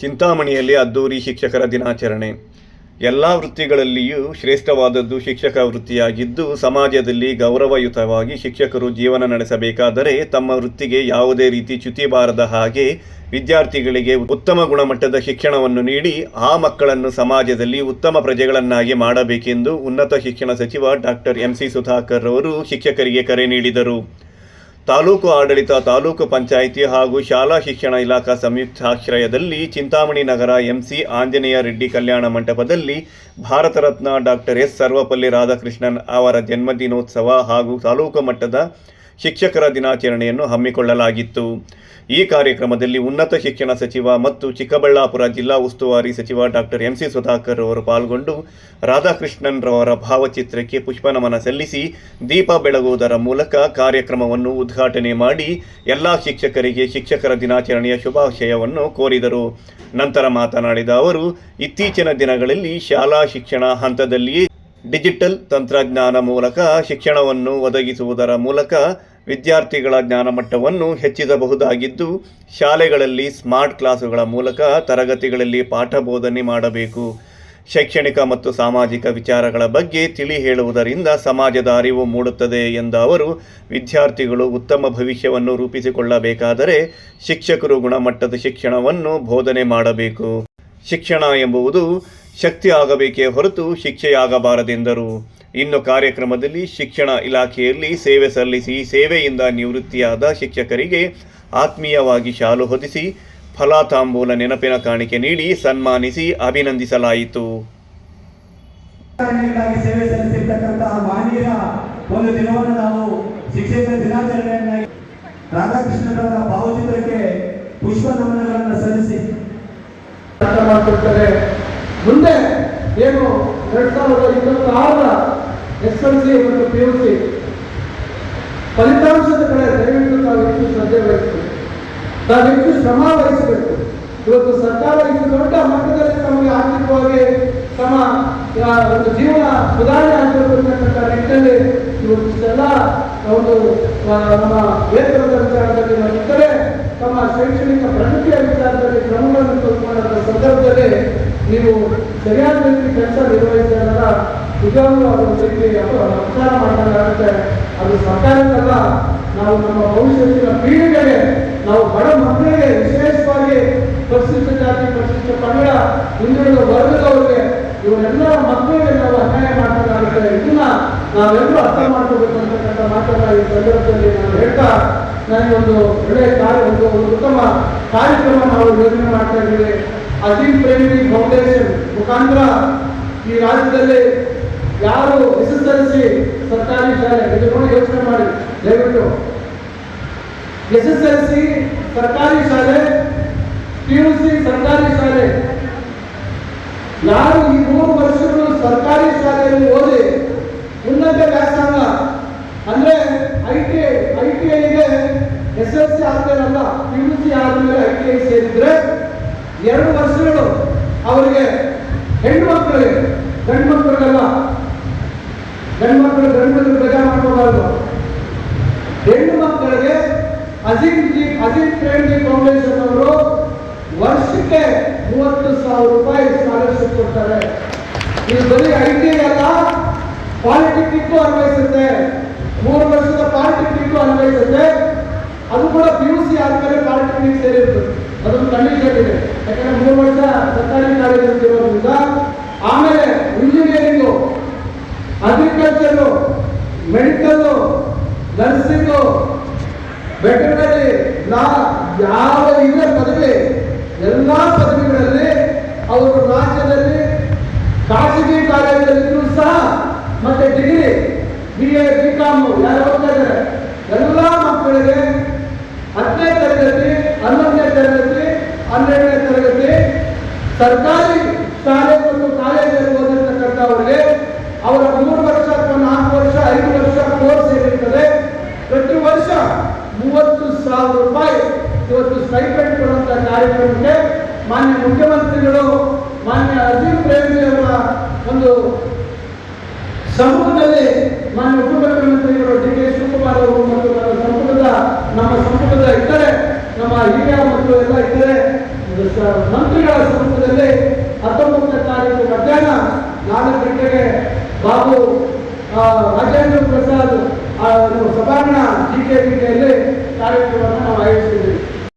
ಚಿಂತಾಮಣಿಯಲ್ಲಿ ಅದ್ದೂರಿ ಶಿಕ್ಷಕರ ದಿನಾಚರಣೆ. ಎಲ್ಲ ವೃತ್ತಿಗಳಲ್ಲಿಯೂ ಶ್ರೇಷ್ಠವಾದದ್ದು ಶಿಕ್ಷಕ ವೃತ್ತಿಯಾಗಿದ್ದು, ಸಮಾಜದಲ್ಲಿ ಗೌರವಯುತವಾಗಿ ಶಿಕ್ಷಕರು ಜೀವನ ನಡೆಸಬೇಕಾದರೆ ತಮ್ಮ ವೃತ್ತಿಗೆ ಯಾವುದೇ ರೀತಿ ಚ್ಯುತಿ ಬಾರದ ಹಾಗೆ ವಿದ್ಯಾರ್ಥಿಗಳಿಗೆ ಉತ್ತಮ ಗುಣಮಟ್ಟದ ಶಿಕ್ಷಣವನ್ನು ನೀಡಿ, ಆ ಮಕ್ಕಳನ್ನು ಸಮಾಜದಲ್ಲಿ ಉತ್ತಮ ಪ್ರಜೆಗಳನ್ನಾಗಿ ಮಾಡಬೇಕೆಂದು ಉನ್ನತ ಶಿಕ್ಷಣ ಸಚಿವ ಡಾಕ್ಟರ್ ಎಂ ಸಿ ಸುಧಾಕರ್ ಅವರು ಶಿಕ್ಷಕರಿಗೆ ಕರೆ ನೀಡಿದರು. ತಾಲೂಕು ಆಡಳಿತ, ತಾಲೂಕು ಪಂಚಾಯಿತಿ ಹಾಗೂ ಶಾಲಾ ಶಿಕ್ಷಣ ಇಲಾಖಾ ಸಂಯುಕ್ತಾಶ್ರಯದಲ್ಲಿ ಚಿಂತಾಮಣಿ ನಗರ ಎಂಸಿ ಆಂಜನೇಯ ರೆಡ್ಡಿ ಕಲ್ಯಾಣ ಮಂಟಪದಲ್ಲಿ ಭಾರತ ರತ್ನ ಡಾಕ್ಟರ್ ಎಸ್ ಸರ್ವಪಲ್ಲಿ ರಾಧಾಕೃಷ್ಣನ್ ಅವರ ಜನ್ಮದಿನೋತ್ಸವ ಹಾಗೂ ತಾಲೂಕು ಮಟ್ಟದ ಶಿಕ್ಷಕರ ದಿನಾಚರಣೆಯನ್ನು ಹಮ್ಮಿಕೊಳ್ಳಲಾಗಿತ್ತು. ಈ ಕಾರ್ಯಕ್ರಮದಲ್ಲಿ ಉನ್ನತ ಶಿಕ್ಷಣ ಸಚಿವ ಮತ್ತು ಚಿಕ್ಕಬಳ್ಳಾಪುರ ಜಿಲ್ಲಾ ಉಸ್ತುವಾರಿ ಸಚಿವ ಡಾಕ್ಟರ್ ಎಂ ಸಿ ಸುಧಾಕರ್ ಅವರು ಪಾಲ್ಗೊಂಡು ರಾಧಾಕೃಷ್ಣನ್ ರವರ ಭಾವಚಿತ್ರಕ್ಕೆ ಪುಷ್ಪನಮನ ಸಲ್ಲಿಸಿ ದೀಪ ಬೆಳಗುವುದರ ಮೂಲಕ ಕಾರ್ಯಕ್ರಮವನ್ನು ಉದ್ಘಾಟನೆ ಮಾಡಿ ಎಲ್ಲ ಶಿಕ್ಷಕರಿಗೆ ಶಿಕ್ಷಕರ ದಿನಾಚರಣೆಯ ಶುಭಾಶಯವನ್ನು ಕೋರಿದರು. ನಂತರ ಮಾತನಾಡಿದ ಅವರು, ಇತ್ತೀಚಿನ ದಿನಗಳಲ್ಲಿ ಶಾಲಾ ಶಿಕ್ಷಣ ಹಂತದಲ್ಲಿಯೇ ಡಿಜಿಟಲ್ ತಂತ್ರಜ್ಞಾನ ಮೂಲಕ ಶಿಕ್ಷಣವನ್ನು ಒದಗಿಸುವುದರ ಮೂಲಕ ವಿದ್ಯಾರ್ಥಿಗಳ ಜ್ಞಾನಮಟ್ಟವನ್ನು ಹೆಚ್ಚಿಸಬಹುದಾಗಿದ್ದು, ಶಾಲೆಗಳಲ್ಲಿ ಸ್ಮಾರ್ಟ್ ಕ್ಲಾಸುಗಳ ಮೂಲಕ ತರಗತಿಗಳಲ್ಲಿ ಪಾಠ ಬೋಧನೆ ಮಾಡಬೇಕು. ಶೈಕ್ಷಣಿಕ ಮತ್ತು ಸಾಮಾಜಿಕ ವಿಚಾರಗಳ ಬಗ್ಗೆ ತಿಳಿ ಹೇಳುವುದರಿಂದ ಸಮಾಜದ ಅರಿವು ಮೂಡುತ್ತದೆ ಎಂದ ಅವರು, ವಿದ್ಯಾರ್ಥಿಗಳು ಉತ್ತಮ ಭವಿಷ್ಯವನ್ನು ರೂಪಿಸಿಕೊಳ್ಳಬೇಕಾದರೆ ಶಿಕ್ಷಕರು ಗುಣಮಟ್ಟದ ಶಿಕ್ಷಣವನ್ನು ಬೋಧನೆ ಮಾಡಬೇಕು. ಶಿಕ್ಷಣ ಎಂಬುದು ಶಕ್ತಿ ಆಗಬೇಕೇ ಹೊರತು ಶಿಕ್ಷೆಯಾಗಬಾರದೆಂದರು ಇನ್ನು ಕಾರ್ಯಕ್ರಮದಲ್ಲಿ ಶಿಕ್ಷಣ ಇಲಾಖೆಯಲ್ಲಿ ಸೇವೆ ಸಲ್ಲಿಸಿ ಸೇವೆಯಿಂದ ನಿವೃತ್ತಿಯಾದ ಶಿಕ್ಷಕರಿಗೆ ಆತ್ಮೀಯವಾಗಿ ಶಾಲು ಹೊದಿಸಿ ಫಲಾತಾಂಬೂಲ ನೆನಪಿನ ಕಾಣಿಕೆ ನೀಡಿ ಸನ್ಮಾನಿಸಿ ಅಭಿನಂದಿಸಲಾಯಿತು. ಕಾರ್ಯಕ್ರಮಕ್ಕಾಗಿ ಸೇವೆ ಸಲ್ಲಿಸಿರ್ತಕ್ಕಂತಹ ಮಾನ್ಯರ ಒಂದು ದಿನವನ್ನು ನಾವು ಶಿಕ್ಷಕರ ದಿನಾಚರಣೆಯನ್ನಾಗಿ ರಾಧಾಕೃಷ್ಣರವರ ಭಾವಚಿತ್ರಕ್ಕೆ ಪುಷ್ಪ ನಮನಗಳನ್ನು ಸಲ್ಲಿಸಿ ಮುಂದೆ ಏನು ಎರಡ್ ಸಾವಿರದ ಇಪ್ಪತ್ತಾರರ ಎಸ್ ಎಲ್ ಸಿ ಮತ್ತು ಪಿ ಯು ಸಿ ಫಲಿತಾಂಶದ ಕಡೆ ದಯವಿಟ್ಟು ನಾವು ಹೆಚ್ಚು ಶ್ರದ್ಧೆ ವಹಿಸಬೇಕು. ನಾವು ಹೆಚ್ಚು ಶ್ರಮ ವಹಿಸಬೇಕು. ಇವತ್ತು ಸರ್ಕಾರ ಇದು ದೊಡ್ಡ ಮಟ್ಟದಲ್ಲಿ ನಮಗೆ ಆರ್ಥಿಕವಾಗಿ ತಮ್ಮ ಒಂದು ಜೀವನ ಸುಧಾರಣೆ ಆಗಬೇಕು ಅಂತಕ್ಕಂಥ ಇವತ್ತು ಇಷ್ಟೆಲ್ಲ ಒಂದು ನಮ್ಮ ವೇತನದ ವಿಚಾರದಲ್ಲಿ ಇತರೆ ತಮ್ಮ ಶೈಕ್ಷಣಿಕ ಪ್ರಗತಿಯ ವಿಚಾರದಲ್ಲಿ ಕ್ರಮಗಳನ್ನು ತೆಗೆದುಕೊಂಡಂಥ ಸಂದರ್ಭದಲ್ಲಿ ನೀವು ಸರಿಯಾದ ರೀತಿ ಕೆಲಸ ನಿರ್ವಹಿಸಿದಾಗ ನಿಜವಾಗ್ಲೂ ಅದರ ರೀತಿ ಅದು ಅಪಚಾರ ಮಾಡಿದಾಗುತ್ತೆ ಅದು ಸರ್ಕಾರಕ್ಕಲ್ಲ ನಾವು ನಮ್ಮ ಭವಿಷ್ಯತ್ತಿನ ಪೀಳಿಗೆಗೆ, ನಾವು ಬಡ ಮಕ್ಕಳಿಗೆ ವಿಶೇಷವಾಗಿ ಪರಿಶಿಷ್ಟ ಜಾತಿ ಪರಿಶಿಷ್ಟ ಪಂಗಡ ಹಿಂದುಳಿದ ವರ್ಗದವರಿಗೆ ಇವರೆಲ್ಲ ಮಕ್ಕಳಿಗೆ ನಾವು ಅನ್ಯಾಯ ಮಾಡಬೇಕಾಗುತ್ತೆ ಇದನ್ನ ನಾವೆಲ್ಲರೂ ಅರ್ಥ ಮಾಡ್ಕೋಬೇಕು ಅಂತಕ್ಕಂಥ ಮಾತನ್ನ ಈ ಸಂದರ್ಭದಲ್ಲಿ ನಾನು ಹೇಳ್ತಾ ನನಗೊಂದು ಒಳ್ಳೆಯ ಕಾರ್ಯ ಒಂದು ಒಂದು ಉತ್ತಮ ಕಾರ್ಯಕ್ರಮ ನಾವು ಯೋಜನೆ ಮಾಡ್ತಾ ಇದ್ದೀವಿ. ಅಜೀಮ್ ಪ್ರೇಮಿ ಫೌಂಡೇಶನ್ ಮುಖಾಂತರ ಈ ರಾಜ್ಯದಲ್ಲಿ ಯಾರು ಎಸ್ಎಸ್ಎಲ್ಸಿ ಸರ್ಕಾರಿ ಶಾಲೆ ಇದನ್ನು ಯೋಚನೆ ಮಾಡಿ, ದಯವಿಟ್ಟು. ಎಸ್ಎಸ್ಎಲ್ಸಿ ಸರ್ಕಾರಿ ಶಾಲೆ ಪಿ ಯು ಸಿ ಸರ್ಕಾರಿ ಶಾಲೆ ಯಾರು ಈ ಮೂರು ವರ್ಷಗಳು ಸರ್ಕಾರಿ ಶಾಲೆಯಲ್ಲಿ ಓದಿ ಉನ್ನತ ವ್ಯಾಸಂಗ ಅಂದ್ರೆ ಐ ಟಿ ಐ ಟಿ ಐಗೆ ಎಸ್ ಎಲ್ ಸಿ ಆದ್ಮೇಲಲ್ಲ ಪಿ ಯು ಸಿ ಆದ್ಮೇಲೆ ಐ ಟಿ ಐ ಸೇರಿದ್ರೆ ಎರಡು ವರ್ಷಗಳು ಅವರಿಗೆ ಹೆಣ್ಣು ಮಕ್ಕಳಿಗೆ ಗಂಡು ಮಕ್ಕಳಿಗಲ್ಲ ಗಂಡು ಮಕ್ಕಳು ಗಂಡು ಮಕ್ಕಳು ಪ್ರಜಾ ಮಾಡ್ಕೋಬಾರ್ದು. ಹೆಣ್ಣು ಮಕ್ಕಳಿಗೆ ಅಜಿತ್ ಜಿ ಅಜಿಂ ಪ್ರೇಮ್ ಜಿ ಫೌಂಡೇಶನ್ ಅವರು ವರ್ಷಕ್ಕೆ ಮೂವತ್ತು ಸಾವಿರ ರೂಪಾಯಿ ಸ್ಕಾಲರ್ಶಿಪ್ ಕೊಡ್ತಾರೆ. ಇದು ಬರೀ ಐ ಟಿ ಅಲ್ಲ ಪಾಲಿಟೆಕ್ನಿಕ್ ಅನ್ವಯಿಸುತ್ತೆ. ಮೂರು ವರ್ಷದ ಪಾಲಿಟೆಕ್ನಿಕ್ ಅನ್ವಯಿಸುತ್ತೆ. ಅದು ಕೂಡ ಪಿ ಯು ಸಿ ಆದ್ಮೇಲೆ ಪಾಲಿಟೆಕ್ನಿಕ್ ಸೇರಿರುತ್ತೆ ಅದೊಂದು ಕಂಡೀಷನ್ ಇದೆ ಯಾಕಂದ್ರೆ ಮೂರು ವರ್ಷ ಸರ್ಕಾರಿ ಕಾಲೇಜಿರೋದ್ರಿಂದ ಆಮೇಲೆ engineering agriculture medical nursing veterinary law ಯಾವ ಸರ್ಕಾರಿ ಶಾಲೆ ಮತ್ತು ಕಾಲೇಜಲ್ಲಿ ಓದಿರ್ತಕ್ಕಂಥವರಿಗೆ ಅವರ ಮೂರು ವರ್ಷ ಅಥವಾ ನಾಲ್ಕು ವರ್ಷ, ಐದು ವರ್ಷ ಕೋರ್ಸ್ ಏನಿರ್ತದೆ, ಪ್ರತಿ ವರ್ಷ ಮೂವತ್ತು ಸಾವಿರ ರೂಪಾಯಿ ಇವತ್ತು ಸ್ಟೈಪೆಂಡ್ ಕೊಡುವಂತಹ ಕಾರ್ಯಕ್ರಮಕ್ಕೆ ಮಾನ್ಯ ಮುಖ್ಯಮಂತ್ರಿಗಳು, ಮಾನ್ಯ ಅಜೀಂ ಪ್ರೇಮಿ ಅವರ ಒಂದು ಸಮೂಹದಲ್ಲಿ ಮಾನ್ಯ ಉಪಮುಖ್ಯಮಂತ್ರಿಗಳು ಡಿ ಕೆ ಶಿವಕುಮಾರ್ ಅವರು ಮತ್ತು ನಮ್ಮ ಸಂಪುಟದ ನಮ್ಮ ಸಂಪುಟದ ಇತರೆ ನಮ್ಮ ಹಿರಿಯ ಮತ್ತು ಎಲ್ಲ ಇತರೆ ಸ- ಮಂತ್ರಿಗಳ ಆಶ್ರಮದಲ್ಲಿ ಹತ್ತೊಂಬತ್ತನೇ ತಾರೀಕು ಮಧ್ಯಾಹ್ನ ನಾಲ್ಕು ಗಂಟೆಗೆ ಬಾಬು ರಾಜೇಂದ್ರ ಪ್ರಸಾದ್ ಸಭಾಂಗಣ ಜಿ ಕೆ ಕಾರ್ಯಕ್ರಮವನ್ನು ನಾವು ಆಯೋಜಿಸಿದ್ದೀವಿ.